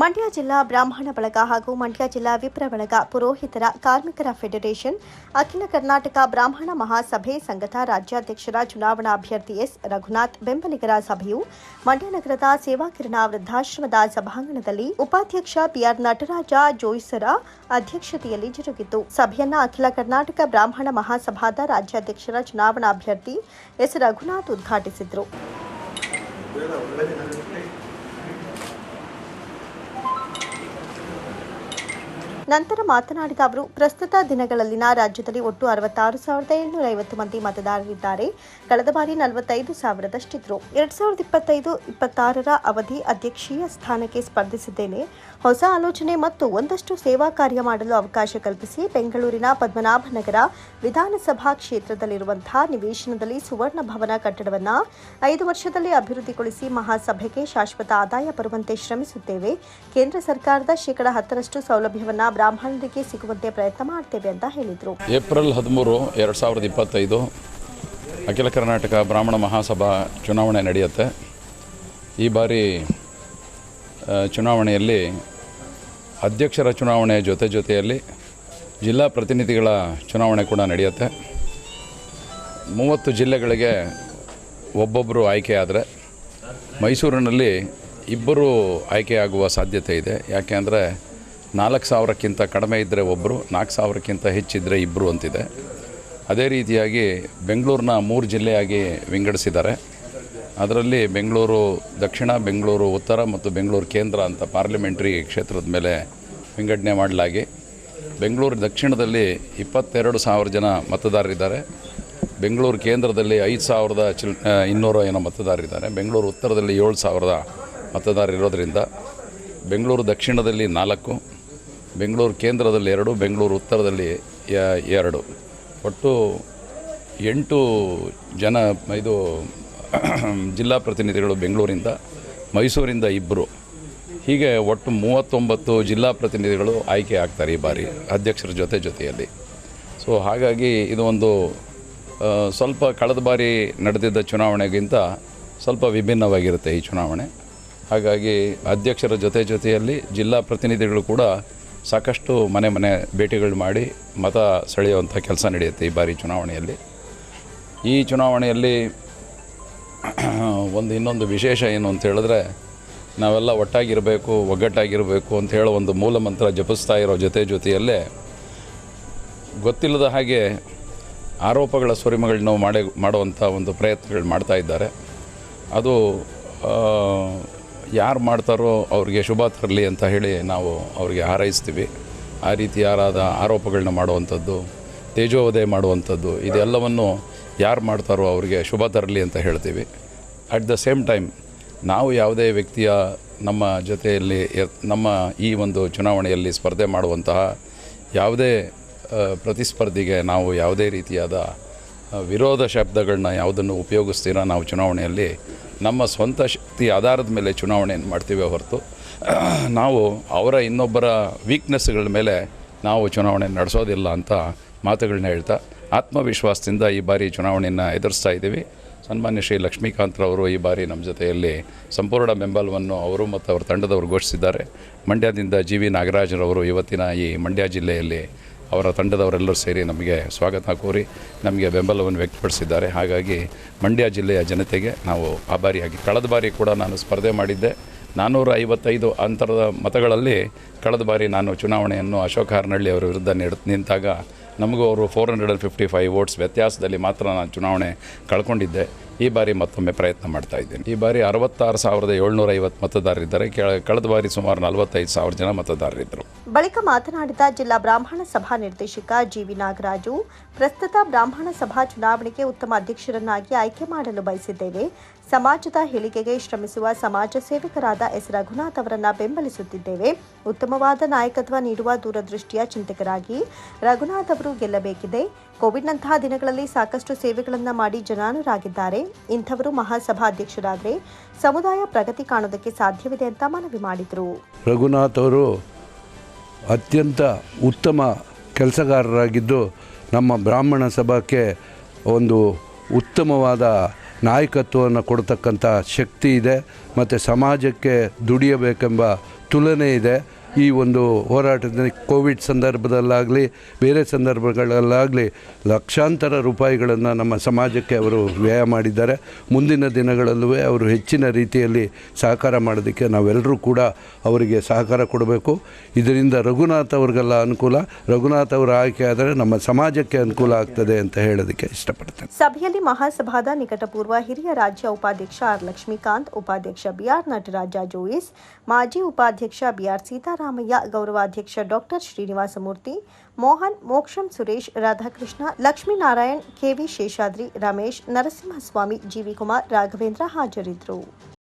ಮಂಡ್ಯ ಜಿಲ್ಲಾ ಬ್ರಾಹ್ಮಣ ಬಳಗ ಹಾಗೂ ಮಂಡ್ಯ ಜಿಲ್ಲಾ ವಿಪ್ರ ಬಳಗ ಪುರೋಹಿತರ ಕಾರ್ಮಿಕರ ಫೆಡರೇಷನ್, ಅಖಿಲ ಕರ್ನಾಟಕ ಬ್ರಾಹ್ಮಣ ಮಹಾಸಭೆ ಸಂಘದ ರಾಜ್ಯಾಧ್ಯಕ್ಷರ ಚುನಾವಣಾ ಅಭ್ಯರ್ಥಿ ಎಸ್. ರಘುನಾಥ್, ಬೆಂಬಲಿಗರ ಸಭೆಯು ಮಂಡ್ಯ ನಗರದ ಸೇವಾಕಿರಣ ವೃದ್ಧಾಶ್ರಮದ ಸಭಾಂಗಣದಲ್ಲಿ ಉಪಾಧ್ಯಕ್ಷ ಪಿಆರ್ ನಟರಾಜ ಜೋಯಿಸರ ಅಧ್ಯಕ್ಷತೆಯಲ್ಲಿ ಜರುಗಿತು. ಸಭೆಯನ್ನ ಅಖಿಲ ಕರ್ನಾಟಕ ಬ್ರಾಹ್ಮಣ ಮಹಾಸಭಾದ ರಾಜ್ಯಾಧ್ಯಕ್ಷರ ಚುನಾವಣಾ ಅಭ್ಯರ್ಥಿ ಎಸ್. ರಘುನಾಥ್ ಉದ್ಘಾಟಿಸಿದರು. ನಂತರ ಮಾತನಾಡಿದ ಅವರು, ಪ್ರಸ್ತುತ ದಿನಗಳಲ್ಲಿನ ರಾಜ್ಯದಲ್ಲಿ ಒಟ್ಟು ಅರವತ್ತಾರು ಸಾವಿರದ ಏಳ್ನೂರ ಐವತ್ತು ಮಂದಿ ಮತದಾರರಿದ್ದಾರೆ. ಕಳೆದ ಬಾರಿ ನಲವತ್ತೈದು ಸಾವಿರದಷ್ಟಿದ್ರು. ಎರಡ್ ಸಾವಿರದ ಇಪ್ಪತ್ತೈದು, ಇಪ್ಪತ್ತಾರರ ಅವಧಿ ಅಧ್ಯಕ್ಷೀಯ ಸ್ಥಾನಕ್ಕೆ ಸ್ಪರ್ಧಿಸಿದ್ದೇನೆ. ಹೊಸ ಆಲೋಚನೆ ಮತ್ತು ಒಂದಷ್ಟು ಸೇವಾ ಕಾರ್ಯ ಮಾಡಲು ಅವಕಾಶ ಕಲ್ಪಿಸಿ ಬೆಂಗಳೂರಿನ ಪದ್ಮನಾಭನಗರ ವಿಧಾನಸಭಾ ಕ್ಷೇತ್ರದಲ್ಲಿರುವಂತಹ ನಿವೇಶನದಲ್ಲಿ ಸುವರ್ಣ ಭವನ ಕಟ್ಟಡವನ್ನು ಐದು ವರ್ಷದಲ್ಲಿ ಅಭಿವೃದ್ಧಿಗೊಳಿಸಿ ಮಹಾಸಭೆಗೆ ಶಾಶ್ವತ ಆದಾಯ ಬರುವಂತೆ ಶ್ರಮಿಸುತ್ತೇವೆ. ಕೇಂದ್ರ ಸರ್ಕಾರದ ಶೇಕಡಾ ಹತ್ತರಷ್ಟು ಸೌಲಭ್ಯವನ್ನ ಬ್ರಾಹ್ಮಣರಿಗೆ ಸಿಗುವಂತೆ ಪ್ರಯತ್ನ ಮಾಡ್ತೇವೆ ಅಂತ ಹೇಳಿದರು. ಏಪ್ರಿಲ್ ಹದಿಮೂರು ಎರಡು ಸಾವಿರದ ಇಪ್ಪತ್ತೈದು ಅಖಿಲ ಕರ್ನಾಟಕ ಬ್ರಾಹ್ಮಣ ಮಹಾಸಭಾ ಚುನಾವಣೆ ನಡೆಯುತ್ತೆ. ಈ ಬಾರಿ ಚುನಾವಣೆಯಲ್ಲಿ ಅಧ್ಯಕ್ಷರ ಚುನಾವಣೆ ಜೊತೆ ಜೊತೆಯಲ್ಲಿ ಜಿಲ್ಲಾ ಪ್ರತಿನಿಧಿಗಳ ಚುನಾವಣೆ ಕೂಡ ನಡೆಯುತ್ತೆ. ಮೂವತ್ತು ಜಿಲ್ಲೆಗಳಿಗೆ ಒಬ್ಬೊಬ್ಬರು ಆಯ್ಕೆಯಾದರೆ ಮೈಸೂರಿನಲ್ಲಿ ಇಬ್ಬರು ಆಯ್ಕೆಯಾಗುವ ಸಾಧ್ಯತೆ ಇದೆ. ಯಾಕೆ ಅಂದರೆ ನಾಲ್ಕು ಸಾವಿರಕ್ಕಿಂತ ಕಡಿಮೆ ಇದ್ದರೆ ಒಬ್ಬರು ನಾಲ್ಕು ಸಾವಿರಕ್ಕಿಂತ ಹೆಚ್ಚಿದ್ದರೆ ಇಬ್ಬರು ಅಂತಿದೆ. ಅದೇ ರೀತಿಯಾಗಿ ಬೆಂಗಳೂರನ್ನ ಮೂರು ಜಿಲ್ಲೆಯಾಗಿ ವಿಂಗಡಿಸಿದ್ದಾರೆ. ಅದರಲ್ಲಿ ಬೆಂಗಳೂರು ದಕ್ಷಿಣ, ಬೆಂಗಳೂರು ಉತ್ತರ ಮತ್ತು ಬೆಂಗಳೂರು ಕೇಂದ್ರ ಅಂತ ಪಾರ್ಲಿಮೆಂಟ್ರಿ ಕ್ಷೇತ್ರದ ಮೇಲೆ ವಿಂಗಡಣೆ ಮಾಡಲಾಗಿ. ಬೆಂಗಳೂರು ದಕ್ಷಿಣದಲ್ಲಿ ಇಪ್ಪತ್ತೆರಡು ಸಾವಿರ ಜನ ಮತದಾರರಿದ್ದಾರೆ. ಬೆಂಗಳೂರು ಕೇಂದ್ರದಲ್ಲಿ ಐದು ಸಾವಿರದ ಚಿಲ್ ಇನ್ನೂರು ಏನೋ ಮತದಾರರಿದ್ದಾರೆ. ಬೆಂಗಳೂರು ಉತ್ತರದಲ್ಲಿ ಏಳು ಸಾವಿರದ ಮತದಾರರಿರೋದ್ರಿಂದ ಬೆಂಗಳೂರು ದಕ್ಷಿಣದಲ್ಲಿ ನಾಲ್ಕು ಬೆಂಗಳೂರು ಕೇಂದ್ರದಲ್ಲಿ ಎರಡು, ಬೆಂಗಳೂರು ಉತ್ತರದಲ್ಲಿ ಎರಡು. ಒಟ್ಟು ಎಂಟು ಜನ, ಇದು, ಜಿಲ್ಲಾ ಪ್ರತಿನಿಧಿಗಳು ಬೆಂಗಳೂರಿಂದ, ಮೈಸೂರಿಂದ ಇಬ್ಬರು ಹೀಗೆ ಒಟ್ಟು ಮೂವತ್ತೊಂಬತ್ತು ಜಿಲ್ಲಾ ಪ್ರತಿನಿಧಿಗಳು ಆಯ್ಕೆ ಆಗ್ತಾರೆ ಈ ಬಾರಿ, ಅಧ್ಯಕ್ಷರ ಜೊತೆ ಜೊತೆಯಲ್ಲಿ. ಸೊ, ಹಾಗಾಗಿ ಇದು ಒಂದು ಸ್ವಲ್ಪ ಕಳೆದ ಬಾರಿ ನಡೆದಿದ್ದ ಚುನಾವಣೆಗಿಂತ ಸ್ವಲ್ಪ ವಿಭಿನ್ನವಾಗಿರುತ್ತೆ ಈ ಚುನಾವಣೆ. ಹಾಗಾಗಿ ಅಧ್ಯಕ್ಷರ ಜೊತೆ ಜೊತೆಯಲ್ಲಿ ಜಿಲ್ಲಾ ಪ್ರತಿನಿಧಿಗಳು ಕೂಡ ಸಾಕಷ್ಟು ಮನೆ ಮನೆ ಭೇಟಿಗಳು ಮಾಡಿ ಮತ ಸೆಳೆಯುವಂಥ ಕೆಲಸ ನಡೆಯುತ್ತೆ ಈ ಬಾರಿ ಚುನಾವಣೆಯಲ್ಲಿ. ಈ ಚುನಾವಣೆಯಲ್ಲಿ ಒಂದು ಇನ್ನೊಂದು ವಿಶೇಷ ಏನು ಅಂತ ಹೇಳಿದ್ರೆ, ನಾವೆಲ್ಲ ಒಟ್ಟಾಗಿರಬೇಕು, ಒಗ್ಗಟ್ಟಾಗಿರಬೇಕು ಅಂತ ಹೇಳೋ ಒಂದು ಮೂಲ ಮಂತ್ರ ಜಪಿಸ್ತಾ ಇರೋ ಜೊತೆ ಜೊತೆಯಲ್ಲೇ ಗೊತ್ತಿಲ್ಲದ ಹಾಗೆ ಆರೋಪಗಳ ಸ್ವರಿಮಗಳನ್ನ ಮಾಡೇ, ಮಾಡುವಂಥ ಒಂದು ಪ್ರಯತ್ನಗಳು ಮಾಡ್ತಾ ಇದ್ದಾರೆ. ಅದು ಯಾರು ಮಾಡ್ತಾರೋ ಅವ್ರಿಗೆ ಶುಭ ತರಲಿ ಅಂತ ಹೇಳಿ ನಾವು ಅವರಿಗೆ ಹಾರೈಸ್ತೀವಿ. ಆ ರೀತಿ ಯಾರಾದ ಆರೋಪಗಳನ್ನ ಮಾಡುವಂಥದ್ದು, ತೇಜೋವಧೆ ಮಾಡುವಂಥದ್ದು, ಇದೆಲ್ಲವನ್ನು ಯಾರು ಮಾಡ್ತಾರೋ ಅವರಿಗೆ ಶುಭ ತರಲಿ ಅಂತ ಹೇಳ್ತೀವಿ. ಅಟ್ ದ ಸೇಮ್ ಟೈಮ್ ನಾವು ಯಾವುದೇ ವ್ಯಕ್ತಿಯ ನಮ್ಮ ಜೊತೆಯಲ್ಲಿ ನಮ್ಮ ಈ ಒಂದು ಚುನಾವಣೆಯಲ್ಲಿ ಸ್ಪರ್ಧೆ ಮಾಡುವಂತಹ ಯಾವುದೇ ಪ್ರತಿಸ್ಪರ್ಧಿಗೆ ನಾವು ಯಾವುದೇ ರೀತಿಯಾದ ವಿರೋಧ ಶಬ್ದಗಳನ್ನ ಯಾವುದನ್ನು ಉಪಯೋಗಿಸ್ತೀರ ನಾವು ಚುನಾವಣೆಯಲ್ಲಿ ನಮ್ಮ ಸ್ವಂತ ಶಕ್ತಿ ಆಧಾರದ ಮೇಲೆ ಚುನಾವಣೆಯನ್ನು ಮಾಡ್ತೀವಿ ಹೊರತು, ನಾವು ಅವರ ಇನ್ನೊಬ್ಬರ ವೀಕ್ನೆಸ್ಗಳ ಮೇಲೆ ನಾವು ಚುನಾವಣೆ ನಡೆಸೋದಿಲ್ಲ ಅಂತ ಮಾತುಗಳನ್ನ ಹೇಳ್ತಾ, ಆತ್ಮವಿಶ್ವಾಸದಿಂದ ಈ ಬಾರಿ ಚುನಾವಣೆಯನ್ನು ಎದುರಿಸ್ತಾ ಇದ್ದೀವಿ. ಸನ್ಮಾನ್ಯ ಶ್ರೀ ಲಕ್ಷ್ಮೀಕಾಂತ್ರವರು ಈ ಬಾರಿ ನಮ್ಮ ಜೊತೆಯಲ್ಲಿ ಸಂಪೂರ್ಣ ಬೆಂಬಲವನ್ನು ಅವರು ಮತ್ತು ಅವರ ತಂಡದವರು ಘೋಷಿಸಿದ್ದಾರೆ. ಮಂಡ್ಯದಿಂದ ಜಿ ವಿ ನಾಗರಾಜರವರು ಇವತ್ತಿನ ಈ ಮಂಡ್ಯ ಜಿಲ್ಲೆಯಲ್ಲಿ ಅವರ ತಂಡದವರೆಲ್ಲರೂ ಸೇರಿ ನಮಗೆ ಸ್ವಾಗತ ಕೋರಿ ನಮಗೆ ಬೆಂಬಲವನ್ನು ವ್ಯಕ್ತಪಡಿಸಿದ್ದಾರೆ. ಹಾಗಾಗಿ ಮಂಡ್ಯ ಜಿಲ್ಲೆಯ ಜನತೆಗೆ ನಾವು ಆಭಾರಿಯಾಗಿ ಕಳೆದ ಬಾರಿ ಕೂಡ ನಾನು ಸ್ಪರ್ಧೆ ಮಾಡಿದ್ದೆ. ನಾನ್ನೂರ ಐವತ್ತೈದು ಅಂತರದ ಮತಗಳಲ್ಲಿ ಕಳೆದ ಬಾರಿ ನಾನು ಚುನಾವಣೆಯನ್ನು ಅಶೋಕ್ ಹಾರನಹಳ್ಳಿ ಅವರ ವಿರುದ್ಧ ನಿಂತಾಗ ನಮಗೂ ಅವರು four hundred and fifty five votes ವ್ಯತ್ಯಾಸದಲ್ಲಿ ಮಾತ್ರ ನಾನು ಚುನಾವಣೆ ಕಳ್ಕೊಂಡಿದ್ದೆ. ಈ ಬಾರಿ ಮತ್ತೊಮ್ಮೆ ಪ್ರಯತ್ನ ಮಾಡ್ತಾ ಇದ್ದೇನೆ. ಈ ಬಾರಿ ಅರವತ್ತಾರು ಸಾವಿರದ ಏಳ್ನೂರ ಐವತ್ತು ಮತದಾರರಿದ್ದಾರೆ. ಕೆಳ- ಕಳೆದ ಬಾರಿ ಸುಮಾರು ನಲವತ್ತೈದು ಸಾವಿರ ಜನ ಮತದಾರರಿದ್ದರು. ಬಳಿಕ ಮಾತನಾಡಿದ ಜಿಲ್ಲಾ ಬ್ರಾಹ್ಮಣ ಸಭಾ ನಿರ್ದೇಶಕ ಜಿವಿ ನಾಗರಾಜು, ಪ್ರಸ್ತುತ ಬ್ರಾಹ್ಮಣ ಸಭಾ ಚುನಾವಣೆಗೆ ಉತ್ತಮ ಅಧ್ಯಕ್ಷರನ್ನಾಗಿ ಆಯ್ಕೆ ಮಾಡಲು ಬಯಸಿದ್ದೇವೆ. ಸಮಾಜದ ಹೇಳಿಕೆಗೆ ಶ್ರಮಿಸುವ ಸಮಾಜ ಸೇವಕರಾದ ಎಸ್. ರಘುನಾಥ್ ಅವರನ್ನ ಬೆಂಬಲಿಸುತ್ತಿದ್ದೇವೆ. ಉತ್ತಮವಾದ ನಾಯಕತ್ವ ನೀಡುವ ದೂರದೃಷ್ಟಿಯ ಚಿಂತಕರಾಗಿ ರಘುನಾಥ್ ಅವರು ಗೆಲ್ಲಬೇಕಿದೆ. ಕೋವಿಡ್ನಂತಹ ದಿನಗಳಲ್ಲಿ ಸಾಕಷ್ಟು ಸೇವೆಗಳನ್ನು ಮಾಡಿ ಜನಾನುರಾಗಿದ್ದಾರೆ. ಇಂಥವರು ಮಹಾಸಭಾ ಅಧ್ಯಕ್ಷರಾದರೆ ಸಮುದಾಯ ಪ್ರಗತಿ ಕಾಣೋದಕ್ಕೆ ಸಾಧ್ಯವಿದೆ ಅಂತ ಮನವಿ ಮಾಡಿದರು. ರಘುನಾಥ್ ಅವರು ಅತ್ಯಂತ ಉತ್ತಮ ಕೆಲಸಗಾರರಾಗಿದ್ದು ನಮ್ಮ ಬ್ರಾಹ್ಮಣ ಸಭಾಕ್ಕೆ ಒಂದು ಉತ್ತಮವಾದ ನಾಯಕತ್ವವನ್ನು ಕೊಡತಕ್ಕಂಥ ಶಕ್ತಿ ಇದೆ. ಮತ್ತು ಸಮಾಜಕ್ಕೆ ದುಡಿಯಬೇಕೆಂಬ ತುಲನೆ ಇದೆ. ಈ ಒಂದು ಹೋರಾಟದಲ್ಲಿ ಕೋವಿಡ್ ಸಂದರ್ಭದಲ್ಲಾಗಲಿ, ಬೇರೆ ಸಂದರ್ಭಗಳಲ್ಲಾಗಲಿ ಲಕ್ಷಾಂತರ ರೂಪಾಯಿಗಳನ್ನು ನಮ್ಮ ಸಮಾಜಕ್ಕೆ ಅವರು ವ್ಯಯ ಮಾಡಿದ್ದಾರೆ. ಮುಂದಿನ ದಿನಗಳಲ್ಲೂ ಅವರು ಹೆಚ್ಚಿನ ರೀತಿಯಲ್ಲಿ ಸಹಕಾರ ಮಾಡೋದಕ್ಕೆ ನಾವೆಲ್ಲರೂ ಕೂಡ ಅವರಿಗೆ ಸಹಕಾರ ಕೊಡಬೇಕು. ಇದರಿಂದ ರಘುನಾಥ್ ಅವ್ರಿಗೆಲ್ಲ ಅನುಕೂಲ. ರಘುನಾಥ್ ಅವರ ಆಯ್ಕೆ ಆದರೆ ನಮ್ಮ ಸಮಾಜಕ್ಕೆ ಅನುಕೂಲ ಆಗ್ತದೆ ಅಂತ ಹೇಳೋದಕ್ಕೆ ಇಷ್ಟಪಡ್ತೇನೆ. ಸಭೆಯಲ್ಲಿ ಮಹಾಸಭಾದ ನಿಕಟಪೂರ್ವ ಹಿರಿಯ ರಾಜ್ಯ ಉಪಾಧ್ಯಕ್ಷ ಆರ್ ಲಕ್ಷ್ಮೀಕಾಂತ್, ಉಪಾಧ್ಯಕ್ಷ ಬಿಆರ್ ನಟರಾಜ ಜೋಯಿಸ್, ಮಾಜಿ ಉಪಾಧ್ಯಕ್ಷ ಬಿಆರ್ ಸೀತಾರಾಮಯ್ಯ ಗೌರವಾಧ್ಯಕ್ಷ doctor Srinivasamurthy Mohan Moksham Suresh Radhakrishna Lakshminarayan KV Seshadri Ramesh Narasimhaswamy GV Kumar Raghavendra ಹಾಜರಿದ್ದರು